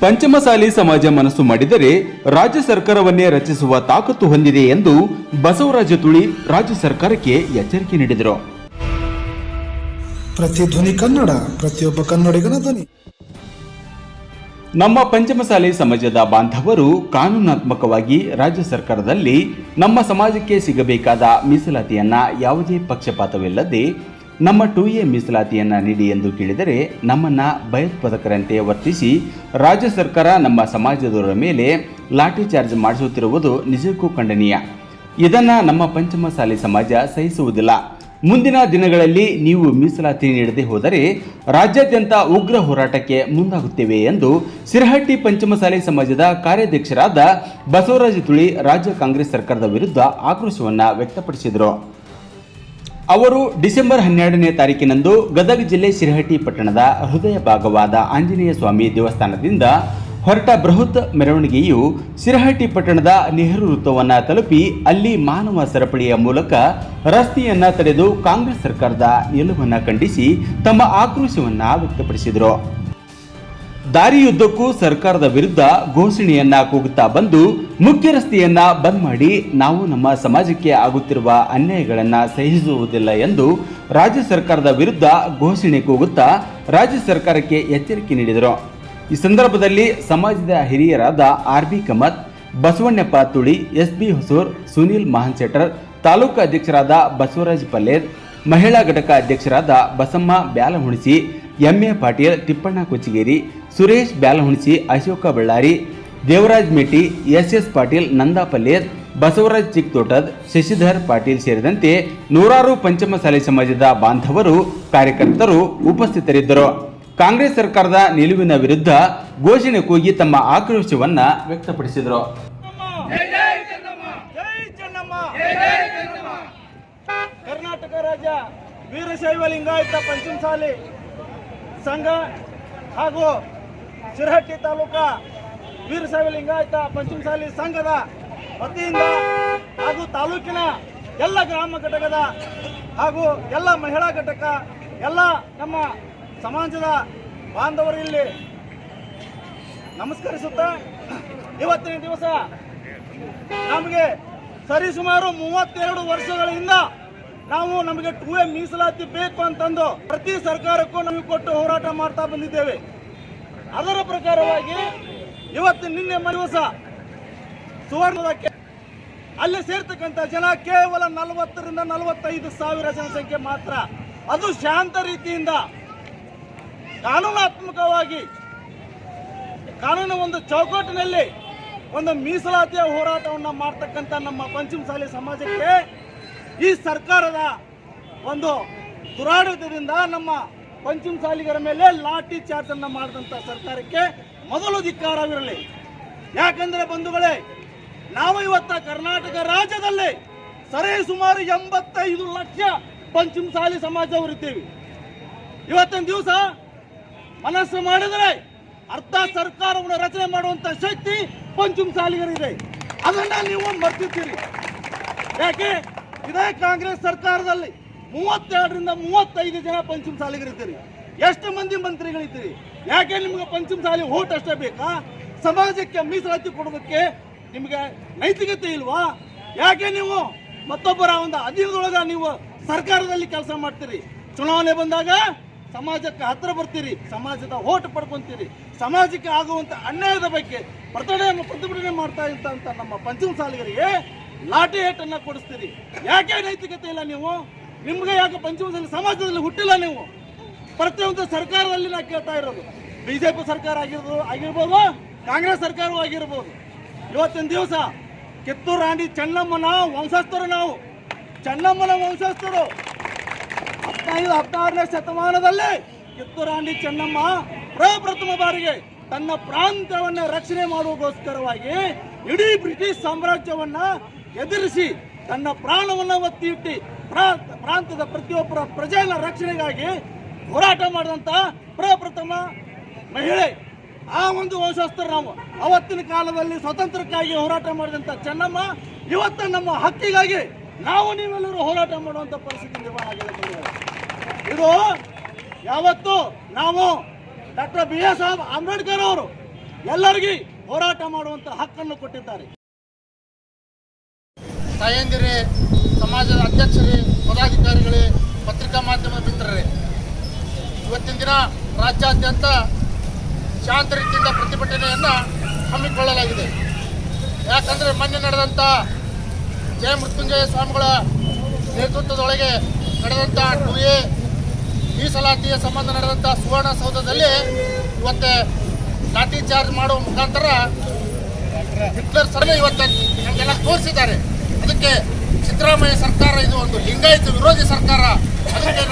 ಪಂಚಮಸಾಲಿ ಸಮಾಜ ಮನಸ್ಸು ಮಾಡಿದರೆ ರಾಜ್ಯ ಸರ್ಕಾರವನ್ನೇ ರಚಿಸುವ ತಾಕತ್ತು ಹೊಂದಿದೆ ಎಂದು ಬಸವರಾಜ ತುಳಿ ರಾಜ್ಯ ಸರ್ಕಾರಕ್ಕೆ ಎಚ್ಚರಿಕೆ ನೀಡಿದರು. ಪ್ರತಿಧ್ವನಿ ಕನ್ನಡ ಪ್ರತಿಯೊಬ್ಬ ಕನ್ನಡಿಗನ ಧ್ವನಿ. ನಮ್ಮ ಪಂಚಮಸಾಲಿ ಸಮಾಜದ ಬಾಂಧವರು ಕಾನೂನಾತ್ಮಕವಾಗಿ ರಾಜ್ಯ ಸರ್ಕಾರದಲ್ಲಿ ನಮ್ಮ ಸಮಾಜಕ್ಕೆ ಸಿಗಬೇಕಾದ ಮೀಸಲಾತಿಯನ್ನ ಯಾವುದೇ ಪಕ್ಷಪಾತವಿಲ್ಲದೆ ನಮ್ಮ ಟು ಎ ಮೀಸಲಾತಿಯನ್ನು ನೀಡಿ ಎಂದು ಕೇಳಿದರೆ ನಮ್ಮನ್ನು ಭಯೋತ್ಪಾದಕರಂತೆ ವರ್ತಿಸಿ ರಾಜ್ಯ ಸರ್ಕಾರ ನಮ್ಮ ಸಮಾಜದವರ ಮೇಲೆ ಲಾಠಿ ಚಾರ್ಜ್ ಮಾಡಿಸುತ್ತಿರುವುದು ನಿಜಕ್ಕೂ ಖಂಡನೀಯ. ಇದನ್ನು ನಮ್ಮ ಪಂಚಮಸಾಲಿ ಸಮಾಜ ಸಹಿಸುವುದಿಲ್ಲ. ಮುಂದಿನ ದಿನಗಳಲ್ಲಿ ನೀವು ಮೀಸಲಾತಿ ನೀಡದೆ ಹೋದರೆ ರಾಜ್ಯಾದ್ಯಂತ ಉಗ್ರ ಹೋರಾಟಕ್ಕೆ ಮುಂದಾಗುತ್ತೇವೆ ಎಂದು ಸಿರಹಟ್ಟಿ ಪಂಚಮಸಾಲಿ ಸಮಾಜದ ಕಾರ್ಯಾಧ್ಯಕ್ಷರಾದ ಬಸವರಾಜ ತುಳಿ ರಾಜ್ಯ ಕಾಂಗ್ರೆಸ್ ಸರ್ಕಾರದ ವಿರುದ್ಧ ಆಕ್ರೋಶವನ್ನು ವ್ಯಕ್ತಪಡಿಸಿದರು. ಅವರು ಡಿಸೆಂಬರ್ ಹನ್ನೆರಡನೇ ತಾರೀಕಿನಂದು ಗದಗ ಜಿಲ್ಲೆ ಶಿರಹಟ್ಟಿ ಪಟ್ಟಣದ ಹೃದಯ ಭಾಗವಾದ ಆಂಜನೇಯ ಸ್ವಾಮಿ ದೇವಸ್ಥಾನದಿಂದ ಹೊರಟ ಬೃಹತ್ ಮೆರವಣಿಗೆಯು ಶಿರಹಟ್ಟಿ ಪಟ್ಟಣದ ನೆಹರು ವೃತ್ತವನ್ನು ತಲುಪಿ ಅಲ್ಲಿ ಮಾನವ ಸರಪಳಿಯ ಮೂಲಕ ರಸ್ತೆಯನ್ನ ತಡೆದು ಕಾಂಗ್ರೆಸ್ ಸರ್ಕಾರದ ನಿಲುವನ್ನು ಖಂಡಿಸಿ ತಮ್ಮ ಆಕ್ರೋಶವನ್ನು ವ್ಯಕ್ತಪಡಿಸಿದರು. ದಾರಿಯುದ್ದಕ್ಕೂ ಸರ್ಕಾರದ ವಿರುದ್ಧ ಘೋಷಣೆಯನ್ನ ಕೂಗುತ್ತಾ ಬಂದು ಮುಖ್ಯ ರಸ್ತೆಯನ್ನ ಬಂದ್ ಮಾಡಿ ನಾವು ನಮ್ಮ ಸಮಾಜಕ್ಕೆ ಆಗುತ್ತಿರುವ ಅನ್ಯಾಯಗಳನ್ನ ಸಹಿಸುವುದಿಲ್ಲ ಎಂದು ರಾಜ್ಯ ಸರ್ಕಾರದ ವಿರುದ್ಧ ಘೋಷಣೆ ಕೂಗುತ್ತಾ ರಾಜ್ಯ ಸರ್ಕಾರಕ್ಕೆ ಎಚ್ಚರಿಕೆ ನೀಡಿದರು. ಈ ಸಂದರ್ಭದಲ್ಲಿ ಸಮಾಜದ ಹಿರಿಯರಾದ R B Kamat Basavannappa Tuli S B Hosur, Sunil Mahansetar taluk ಅಧ್ಯಕ್ಷರಾದ ಬಸವರಾಜ್ ಪಲ್ಲೇರ್, ಮಹಿಳಾ ಘಟಕ ಅಧ್ಯಕ್ಷರಾದ Basamma Byalahunisi M A Patil, Tippanna Kuchigeri Suresh Byalahunasi, Ashoka Ballari, Devaraj Metti S S Patil Nanda Paller Basavaraj Chiktotad, Shashidhar Patil ಸೇರಿದಂತೆ ನೂರಾರು ಪಂಚಮಸಾಲಿ ಸಮಾಜದ ಬಾಂಧವರು, ಕಾರ್ಯಕರ್ತರು ಉಪಸ್ಥಿತರಿದ್ದರು. ಕಾಂಗ್ರೆಸ್ ಸರ್ಕಾರದ ನಿಲುವಿನ ವಿರುದ್ಧ ಘೋಷಣೆ ಕೂಗಿ ತಮ್ಮ ಆಕ್ರೋಶವನ್ನು ವ್ಯಕ್ತಪಡಿಸಿದರು. ಕರ್ನಾಟಕ ರಾಜ್ಯ ವೀರಶೈವ ಲಿಂಗಾಯತ ಪಂಚಮಸಾಲಿ ಸಂಘ ಹಾಗೂ ಶಿರಹಟ್ಟಿ ತಾಲೂಕಾ ವೀರಸಾವಿ ಲಿಂಗಾಯತ ಪಂಚಮಸಾಲಿ ಸಂಘದ ವತಿಯಿಂದ ಹಾಗೂ ತಾಲೂಕಿನ ಎಲ್ಲ ಗ್ರಾಮ ಘಟಕದ ಹಾಗೂ ಎಲ್ಲ ಮಹಿಳಾ ಘಟಕ, ಎಲ್ಲ ನಮ್ಮ ಸಮಾಜದ ಬಾಂಧವರು ಇಲ್ಲಿ ನಮಸ್ಕರಿಸುತ್ತಾ ಇವತ್ತಿನ ದಿವಸ ನಮಗೆ ಸರಿಸುಮಾರು ಮೂವತ್ತೆರಡು ವರ್ಷಗಳಿಂದ ನಾವು ನಮಗೆ ಟೂ ಎ ಮೀಸಲಾತಿ ಬೇಕು ಅಂತಂದು ಪ್ರತಿ ಸರ್ಕಾರಕ್ಕೂ ನಮಗೆ ಕೊಟ್ಟು ಹೋರಾಟ ಮಾಡ್ತಾ ಬಂದಿದ್ದೇವೆ. ಅದರ ಪ್ರಕಾರವಾಗಿ ಇವತ್ತು ನಿನ್ನೆ ದಿವಸ ಸುವರ್ಣದ ಅಲ್ಲಿ ಸೇರ್ತಕ್ಕಂಥ ಜನ ಕೇವಲ ನಲವತ್ತರಿಂದ ನಲವತ್ತೈದು ಸಾವಿರ ಜನಸಂಖ್ಯೆ ಮಾತ್ರ. ಅದು ಶಾಂತ ರೀತಿಯಿಂದ ಕಾನೂನಾತ್ಮಕವಾಗಿ ಕಾನೂನು ಒಂದು ಚೌಕಟ್ಟಿನಲ್ಲಿ ಒಂದು ಮೀಸಲಾತಿಯ ಹೋರಾಟವನ್ನು ಮಾಡ್ತಕ್ಕಂಥ ನಮ್ಮ ಪಂಚಮಸಾಲಿ ಸಮಾಜಕ್ಕೆ ಈ ಸರ್ಕಾರದ ಒಂದು ದುರಾಡಳಿತದಿಂದ ನಮ್ಮ ಪಂಚಮಸಾಲಿಗರ ಮೇಲೆ ಲಾಠಿ ಚಾರ್ಜ್ ಅನ್ನ ಮಾಡಿದಂಥ ಸರ್ಕಾರಕ್ಕೆ ಮೊದಲು ಧಿಕ್ಕಾರವಿರಲಿ. ಯಾಕಂದ್ರೆ ಬಂಧುಗಳೇ, ನಾವು ಇವತ್ತ ಕರ್ನಾಟಕ ರಾಜ್ಯದಲ್ಲಿ ಸರಿ ಸುಮಾರು ಎಂಬತ್ತೈದು ಲಕ್ಷ ಪಂಚಮಸಾಲಿ ಸಮಾಜವರಿದ್ದೇವೆ ಇವತ್ತಿನ ದಿವಸ ಮನಸ್ಸು ಮಾಡಿದರೆ ಅರ್ಧ ಸರ್ಕಾರವನ್ನು ರಚನೆ ಮಾಡುವಂತ ಶಕ್ತಿ ಪಂಚಮ ಸಾಲಿಗರಿದೆ. ಅದನ್ನ ನೀವು ಮರ್ತಿದ್ದೀರಿ. ಯಾಕೆ? ಇದೇ ಕಾಂಗ್ರೆಸ್ ಸರ್ಕಾರದಲ್ಲಿ ಮೂವತ್ತೆರಡರಿಂದ ಮೂವತ್ತೈದು ಜನ ಪಂಚಮ ಸಾಲಿಗರಿದ್ದೀರಿ ಎಷ್ಟು ಮಂದಿ ಮಂತ್ರಿಗಳಿದ್ದೀರಿ? ಯಾಕೆ ನಿಮ್ಗೆ ಪಂಚಮ ಸಾಲಿ ಓಟ್ ಅಷ್ಟೇ ಬೇಕಾ? ಸಮಾಜಕ್ಕೆ ಮೀಸಲಾತಿ ಕೊಡೋದಕ್ಕೆ ನಿಮಗೆ ನೈತಿಕತೆ ಇಲ್ವಾ? ಯಾಕೆ ನೀವು ಮತ್ತೊಬ್ಬರ ಒಂದು ಅಧೀನದೊಳಗ ನೀವು ಸರ್ಕಾರದಲ್ಲಿ ಕೆಲಸ ಮಾಡ್ತೀರಿ? ಚುನಾವಣೆ ಬಂದಾಗ ಸಮಾಜಕ್ಕೆ ಹತ್ರ ಬರ್ತೀರಿ, ಸಮಾಜದ ಓಟ್ ಪಡ್ಕೊಂತೀರಿ. ಸಮಾಜಕ್ಕೆ ಆಗುವಂತ ಅನ್ಯಾಯದ ಬಗ್ಗೆ ಪ್ರತಿಭಟನೆ ಪ್ರತಿಭಟನೆ ಮಾಡ್ತಾ ಇರ್ತಂತ ನಮ್ಮ ಪಂಚಮ ಸಾಲಿಗರಿಗೆ ಲಾಠಿ ಏಟನ್ನ ಕೊಡಿಸ್ತೀರಿ. ಯಾಕೆ ನೈತಿಕತೆ ಇಲ್ಲ ನೀವು? ನಿಮ್ಗೆ ಯಾಕೆ ಪಂಚಮಸಲ್ಲಿ ಸಮಾಜದಲ್ಲಿ ಹುಟ್ಟಿಲ್ಲ ನೀವು? ಪ್ರತಿಯೊಂದು ಸರ್ಕಾರದಲ್ಲಿ ನಾ ಕೇಳ್ತಾ ಇರೋದು. ಬಿಜೆಪಿ ಸರ್ಕಾರ ಆಗಿರ್ಬೋದು ಆಗಿರ್ಬೋದು? ಕಾಂಗ್ರೆಸ್ ಸರ್ಕಾರವೂ ಆಗಿರ್ಬೋದು. ಇವತ್ತಿನ ದಿವಸ ಕಿತ್ತೂರು ರಾಣಿ ಚೆನ್ನಮ್ಮನ ವಂಶಸ್ಥರು ನಾವು. ಚೆನ್ನಮ್ಮನ ವಂಶಸ್ಥರು. ಹದಿನೈದು, ಹದಿನಾರನೇ ಶತಮಾನದಲ್ಲಿ ರಾಣಿ ಚೆನ್ನಮ್ಮ ಪ್ರಪ್ರಥಮ ಬಾರಿಗೆ ತನ್ನ ಪ್ರಾಂತ್ಯವನ್ನು ರಕ್ಷಣೆ ಮಾಡುವುದೋಸ್ಕರವಾಗಿ ಇಡೀ ಬ್ರಿಟಿಷ್ ಸಾಮ್ರಾಜ್ಯವನ್ನ ಎದುರಿಸಿ ತನ್ನ ಪ್ರಾಣವನ್ನು ಒತ್ತಿ ಇಟ್ಟು ಪ್ರಾಂತದ ಪ್ರತಿಯೊಬ್ಬರ ಪ್ರಜೆಗಳ ರಕ್ಷಣೆಗಾಗಿ ಹೋರಾಟ ಮಾಡಿದಂಥ ಪ್ರಪ್ರಥಮ ಮಹಿಳೆ. ಆ ಒಂದು ವಂಶಸ್ಥರು ನಾವು. ಅವತ್ತಿನ ಕಾಲದಲ್ಲಿ ಸ್ವತಂತ್ರಕ್ಕಾಗಿ ಹೋರಾಟ ಮಾಡಿದಂಥ ಚೆನ್ನಮ್ಮ, ಇವತ್ತು ನಮ್ಮ ಹಕ್ಕಿಗಾಗಿ ನಾವು ನೀವೆಲ್ಲರೂ ಹೋರಾಟ ಮಾಡುವಂತ ಪರಿಸ್ಥಿತಿ ನಿರ್ಮಾಣ ಇದು ಯಾವತ್ತು ನಾವು ಡಾಕ್ಟರ್ ಬಿ ಎಸ್ ಅಂಬೇಡ್ಕರ್ ಅವರು ಎಲ್ಲರಿಗೂ ಹೋರಾಟ ಮಾಡುವಂತ ಹಕ್ಕನ್ನು ಕೊಟ್ಟಿದ್ದಾರೆ. ತಾಯಂದಿರೇ, ಸಮಾಜದ ಅಧ್ಯಕ್ಷರೇ, ಪದಾಧಿಕಾರಿಗಳೇ, ಪತ್ರಿಕಾ ಮಾಧ್ಯಮ ಮಿತ್ರರೇ, ಇವತ್ತಿನ ದಿನ ರಾಜ್ಯಾದ್ಯಂತ ಶಾಂತ ರೀತಿಯಿಂದ ಪ್ರತಿಭಟನೆಯನ್ನು ಹಮ್ಮಿಕೊಳ್ಳಲಾಗಿದೆ. ಯಾಕಂದರೆ ಮೊನ್ನೆ ನಡೆದಂಥ ಜಯ ಮೃತ್ಯುಂಜಯ ಸ್ವಾಮಿಗಳ ನೇತೃತ್ವದೊಳಗೆ ನಡೆದಂಥ ಟು ಎ ಮೀಸಲಾತಿಯ ಸಂಬಂಧ ನಡೆದಂಥ ಸುವರ್ಣಸೌಧದಲ್ಲಿ ಇವತ್ತೆ ಲಾಠಿ ಚಾರ್ಜ್ ಮಾಡುವ ಮುಖಾಂತರ ಹಿಟ್ಲರ್ ಸರ್ ಇವತ್ತು ನಮಗೆಲ್ಲ ತೋರಿಸಿದ್ದಾರೆ. ಅದಕ್ಕೆ ಸಿದ್ದರಾಮಯ್ಯ ಸರ್ಕಾರ ಇದು ಒಂದು ಲಿಂಗಾಯತ ವಿರೋಧಿ ಸರ್ಕಾರ. ಅದಕ್ಕೆ